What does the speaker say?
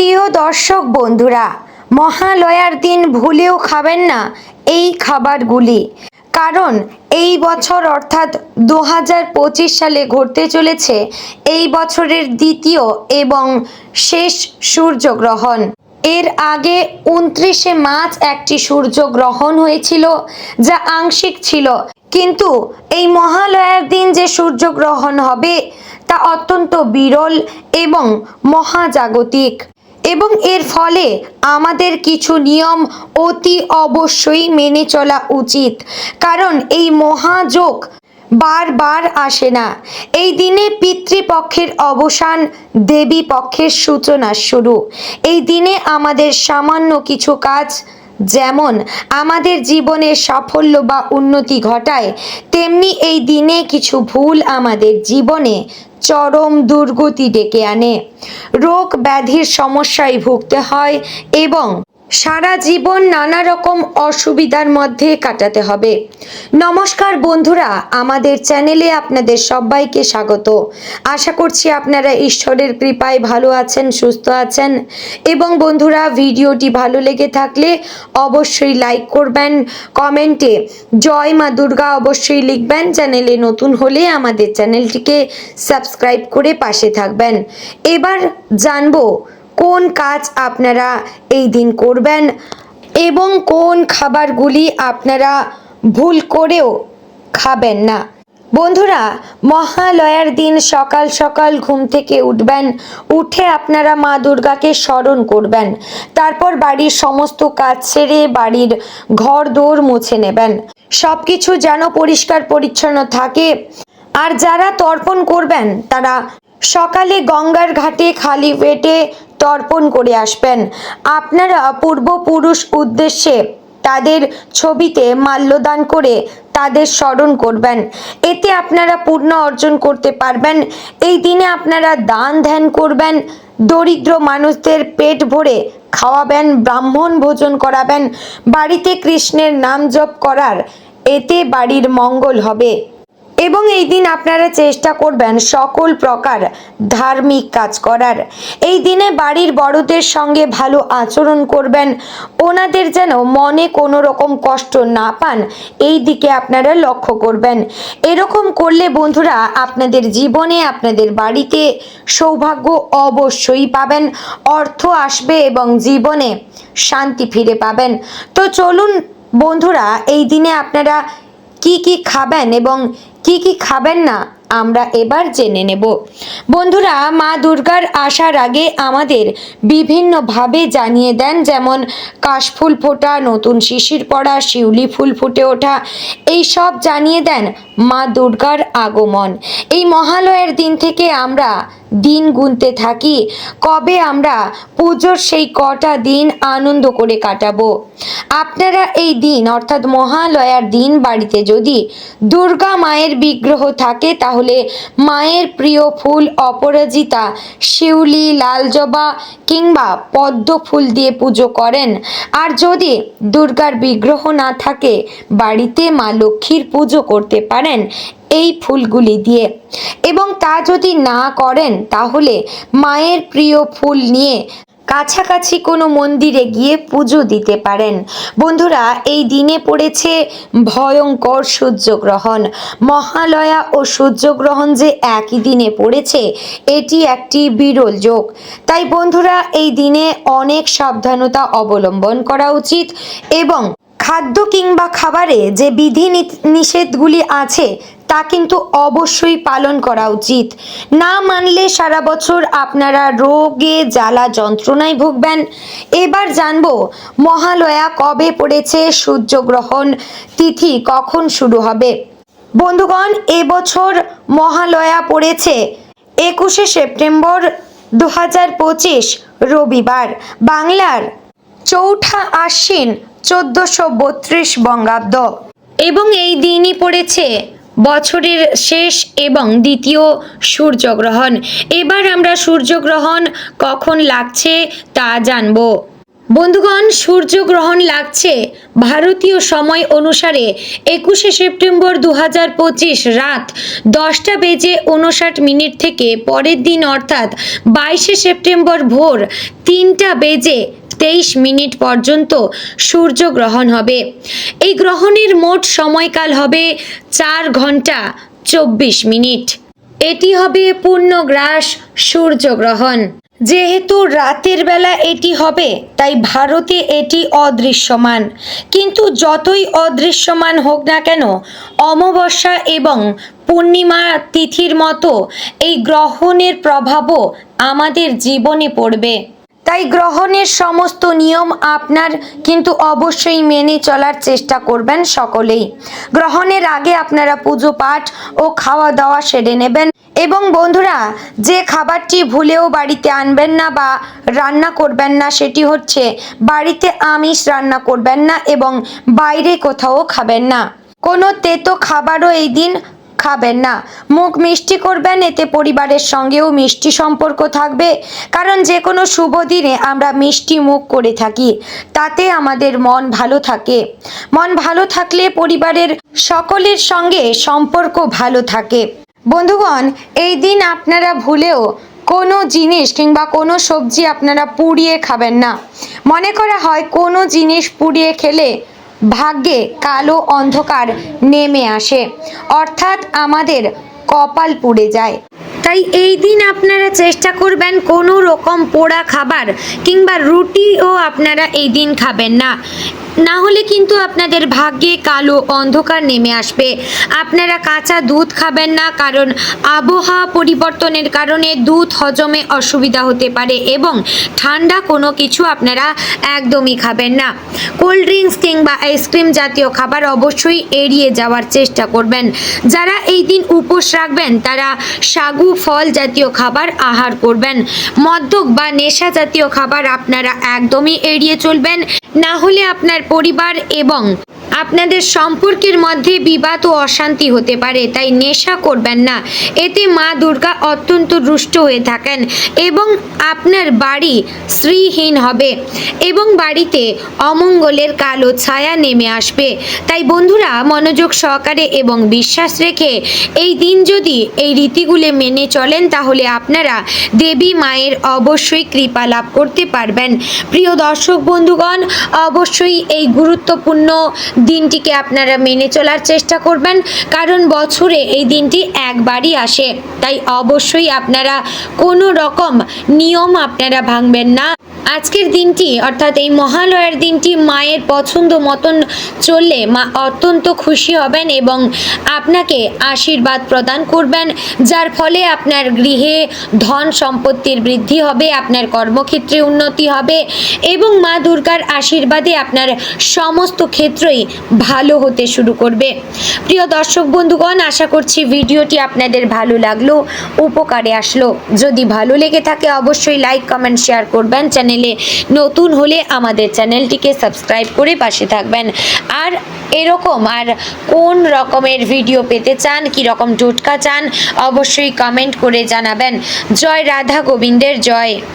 প্রিয় দর্শক বন্ধুরা, মহালয়ার দিন ভুলেও খাবেন না এই খাবারগুলি। কারণ এই বছর অর্থাৎ দু হাজার পঁচিশ সালে ঘটতে চলেছে এই বছরের দ্বিতীয় এবং শেষ সূর্যগ্রহণ। এর আগে উনত্রিশে মার্চ একটি সূর্যগ্রহণ হয়েছিল, যা আংশিক ছিল। কিন্তু এই মহালয়ার দিন যে সূর্যগ্রহণ হবে, তা অত্যন্ত বিরল এবং মহাজাগতিক। এবং এর ফলে আমাদের কিছু নিয়ম অতি অবশ্যই মেনে চলা উচিত। কারণ এই মহাযোগ বারবার আসে না। এই দিনে পিতৃপক্ষের অবসান দেবী পক্ষের সূচনা শুরু। এই দিনে আমাদের সামান্য কিছু কাজ যেমন আমাদের জীবনে সাফল্য বা উন্নতি ঘটায়, তেমনি এই দিনে কিছু ভুল আমাদের জীবনে চরম দুর্গতি ডেকে আনে। রোগ ব্যাধির সমস্যায় ভুগতে হয় এবং সারা জীবন নানা রকম অসুবিধার মধ্যে কাটাতে হবে। নমস্কার বন্ধুরা, আমাদের চ্যানেলে আপনাদের সবাইকে স্বাগত। আশা করছি আপনারা ঈশ্বরের কৃপায় ভালো আছেন, সুস্থ আছেন। এবং বন্ধুরা, ভিডিওটি ভালো লেগে থাকলে অবশ্যই লাইক করবেন, কমেন্টে জয় মা দুর্গা অবশ্যই লিখবেন, চ্যানেলে নতুন হলে আমাদের চ্যানেলটিকে সাবস্ক্রাইব করে পাশে থাকবেন। এবার জানব কোন কাজ আপনারা এই দিন করবেন এবং কোন খাবারগুলি আপনারা ভুল করেও খাবেন না? বন্ধুরা, মহালয়ার দিন সকাল সকাল ঘুম থেকে উঠবেন, উঠে আপনারা মা দুর্গাকে স্মরণ করবেন, তারপর বাড়ির সমস্ত কাজ ছেড়ে বাড়ির ঘর দৌড় মুছে নেবেন। সব কিছু যেন পরিষ্কার পরিচ্ছন্ন থাকে। আর যারা তর্পণ করবেন, তারা সকালে গঙ্গার ঘাটে খালি পেটে তর্পণ করে আসবেন। আপনারা পূর্বপুরুষ উদ্দেশ্যে তাদের ছবিতে মাল্যদান করে তাদের স্মরণ করবেন। এতে আপনারা পূর্ণ অর্জন করতে পারবেন। এই দিনে আপনারা দান ধ্যান করবেন। দরিদ্র মানুষদের পেট ভরে খাওয়াবেন, ব্রাহ্মণ ভোজন করাবেন। বাড়িতে কৃষ্ণের নাম জপ করার এতে বাড়ির মঙ্গল হবে। এবং এই দিন আপনারা চেষ্টা করবেন সকল প্রকার ধার্মিক কাজ করার। এই দিনে বাড়ির বড়দের সঙ্গে ভালো আচরণ করবেন, ওনাদের যেন মনে কোনো রকম কষ্ট না পান, এই দিকে আপনারা লক্ষ্য করবেন। এরকম করলে বন্ধুরা আপনাদের জীবনে, আপনাদের বাড়িতে সৌভাগ্য অবশ্যই পাবেন, অর্থ আসবে এবং জীবনে শান্তি ফিরে পাবেন। তো চলুন বন্ধুরা, এই দিনে আপনারা কি কি খাবেন এবং কি কি খাবেন না আমরা এবার জেনে নেব। বন্ধুরা, মা দুর্গার আসার আগে আমাদের বিভিন্নভাবে জানিয়ে দেন, যেমন কাশফুল ফোটা, নতুন শিশির পড়া, শিউলি ফুল ফুটে ওঠা, এই সব জানিয়ে দেন মা দুর্গার আগমন। এই মহালয়ের দিন থেকে আমরা দিন গুনতে থাকি, কবে আমরা পুজোর সেই কটা দিন আনন্দ করে কাটাবো? আপনারা এই দিন, অর্থাৎ মহালয়ার দিন বাড়িতে যদি দুর্গা মায়ের বিগ্রহ থাকে, তাহলে মায়ের প্রিয় ফুল অপরাজিতা, শিউলি লাল জবা কিংবা পদ্ম ফুল দিয়ে পুজো করেন। আর যদি দুর্গার বিগ্রহ না থাকে, বাড়িতে মা লক্ষ্মীর পুজো করতে পারেন। এই ফুলগুলি দিয়ে। এবং তা যদি না করেন, তাহলে মায়ের প্রিয় ফুল নিয়ে কাছাকাছি কোনো মন্দিরে গিয়ে পুজো দিতে পারেন। বন্ধুরা, এই দিনে পড়েছে ভয়ঙ্কর সূর্যগ্রহণ। মহালয়া ও সূর্যগ্রহণ যে একই দিনে পড়েছে, এটি একটি বিরল যোগ। তাই বন্ধুরা, এই দিনে অনেক সাবধানতা অবলম্বন করা উচিত এবং খাদ্য কিংবা খাবারে যে বিধি নিষেধগুলি আছে তা কিন্তু অবশ্যই পালন করা উচিত। না মানলে সারা বছর আপনারা রোগে জ্বালা যন্ত্রণায় ভুগবেন। এবার জানব, মহালয়া কবে পড়েছে সূর্যগ্রহণ? তিথি কখন শুরু হবে? বন্ধুগণ এবছর মহালয়া পড়েছে একুশে সেপ্টেম্বর দু হাজার পঁচিশ, রবিবার। বাংলার চৌঠা আশ্বিন চোদ্দশো বত্রিশ বঙ্গাব্দ। এবং এই দিনই পড়েছে বছরের শেষ এবং দ্বিতীয় সূর্যগ্রহণ। এবার আমরা সূর্যগ্রহণ কখন লাগছে তা জানব। বন্ধুগণ, সূর্যগ্রহণ লাগছে। ভারতীয় সময় অনুসারে একুশে সেপ্টেম্বর দু হাজার পঁচিশ রাত দশটা বেজে উনষাট মিনিট থেকে পরের দিন অর্থাৎ বাইশে সেপ্টেম্বর ভোর তিনটা বেজে তেইশ মিনিট পর্যন্ত সূর্যগ্রহণ হবে। এই গ্রহণের মোট সময়কাল হবে চার ঘণ্টা চব্বিশ মিনিট। এটি হবে পূর্ণগ্রাস সূর্যগ্রহণ। যেহেতু রাতের বেলা এটি হবে, তাই ভারতে এটি অদৃশ্যমান। কিন্তু যতই অদৃশ্যমান হোক না কেন, অমাবস্যা এবং পূর্ণিমা তিথির মতো এই গ্রহণের প্রভাবও আমাদের জীবনে পড়বে। তাই গ্রহণের সমস্ত নিয়ম আপনার কিন্তু অবশ্যই মেনে চলার চেষ্টা করবেন সকলেই। গ্রহণের আগে আপনারা পুজো পাঠ ও খাওয়া দাওয়া সেরে নেবেন এবং বন্ধুরা, যে খাবারটি ভুলেও বাড়িতে আনবেন না বা রান্না করবেন না, সেটি হচ্ছে বাড়িতে আমিষ রান্না করবেন না এবং বাইরে কোথাও খাবেন না। কোনো তেতো খাবারও এই দিন খাবেন না। মুখ মিষ্টি করবেন, এতে পরিবারের সঙ্গেও মিষ্টি সম্পর্ক থাকবে। কারণ যে কোনো শুভ দিনে আমরা মিষ্টি মুখ করে থাকি। তাতে আমাদের মন ভালো থাকে। মন ভালো থাকলে পরিবারের সকলের সঙ্গে সম্পর্ক ভালো থাকে। বন্ধুগণ, এই দিন আপনারা ভুলেও কোনো জিনিস কিংবা কোনো সবজি আপনারা পুড়িয়ে খাবেন না। মনে করা হয় কোনো জিনিস পুড়িয়ে খেলে ভাগ্যে কালো অন্ধকার নেমে আসে। অর্থাৎ আমাদের কপাল পুড়ে যায়। তাই এই দিন আপনারা চেষ্টা করবেন কোনো রকম পোড়া খাবার কিংবা রুটিও আপনারা এই দিন খাবেন না। না হলে কিন্তু আপনাদের ভাগ্যে কালো অন্ধকার নেমে আসবে। আপনারা কাঁচা দুধ খাবেন না, কারণ আবহাওয়া পরিবর্তনের কারণে দুধ হজমে অসুবিধা হতে পারে এবং ঠান্ডা কোনো কিছু আপনারা একদমই খাবেন না। কোল্ড ড্রিঙ্কস কিংবা আইসক্রিম জাতীয় খাবার অবশ্যই এড়িয়ে যাওয়ার চেষ্টা করবেন। যারা এই দিন উপোস রাখবেন, তারা সাগু ফল জাতীয় খাবার আহার করবেন। মদ্যক বা নেশা জাতীয় খাবার আপনারা একদমই এড়িয়ে চলবেন। না হলে আপনার পরিবার এবং আপনাদের সম্পর্কের মধ্যে বিবাদ ও অশান্তি হতে পারে, তাই নেশা করবেন না। এতে মা দুর্গা অত্যন্ত রুষ্ট হয়ে থাকেন এবং আপনার বাড়ি শ্রীহীন হবে এবং বাড়িতে অমঙ্গলের কালো ছায়া নেমে আসবে। তাই বন্ধুরা, মনোযোগ সহকারে এবং বিশ্বাস রেখে এই দিন যদি এই রীতিগুলো মেনে চলেন, তাহলে আপনারা দেবী মায়ের অবশ্যই কৃপা লাভ করতে পারবেন। প্রিয় দর্শক বন্ধুগণ, অবশ্যই এই গুরুত্বপূর্ণ দিনটিকে আপনারা মেনে চলার চেষ্টা করবেন, কারণ বছরে এই দিনটি একবারই আসে। তাই অবশ্যই আপনারা কোনো রকম নিয়ম আপনারা ভাঙবেন না। আজকের দিনটি, অর্থাৎ এই মহালয়ার দিনটি মায়ের পছন্দ মতন চললে মা অত্যন্ত খুশি হবেন এবং আপনাকে আশীর্বাদ প্রদান করবেন, যার ফলে আপনার গৃহে ধন সম্পত্তির বৃদ্ধি হবে, আপনার কর্মক্ষেত্রে উন্নতি হবে এবং মা দুর্গার আশীর্বাদে আপনার সমস্ত ক্ষেত্রই ভালো হতে শুরু করবে। প্রিয় দর্শক বন্ধুগণ, আশা করছি ভিডিওটি আপনাদের ভালো লাগল, উপকারে আসলো। যদি ভালো লেগে থাকে, অবশ্যই লাইক, কমেন্ট, শেয়ার করবেন চ্যানেলে নতুন হলে আমাদের চ্যানেলটিকে সাবস্ক্রাইব করে পাশে থাকবেন। আর এরকম আর কোন রকমের ভিডিও পেতে চান, কি রকম টোটকা চান, অবশ্যই কমেন্ট করে জানাবেন। জয় রাধা গোবিন্দের, জয়।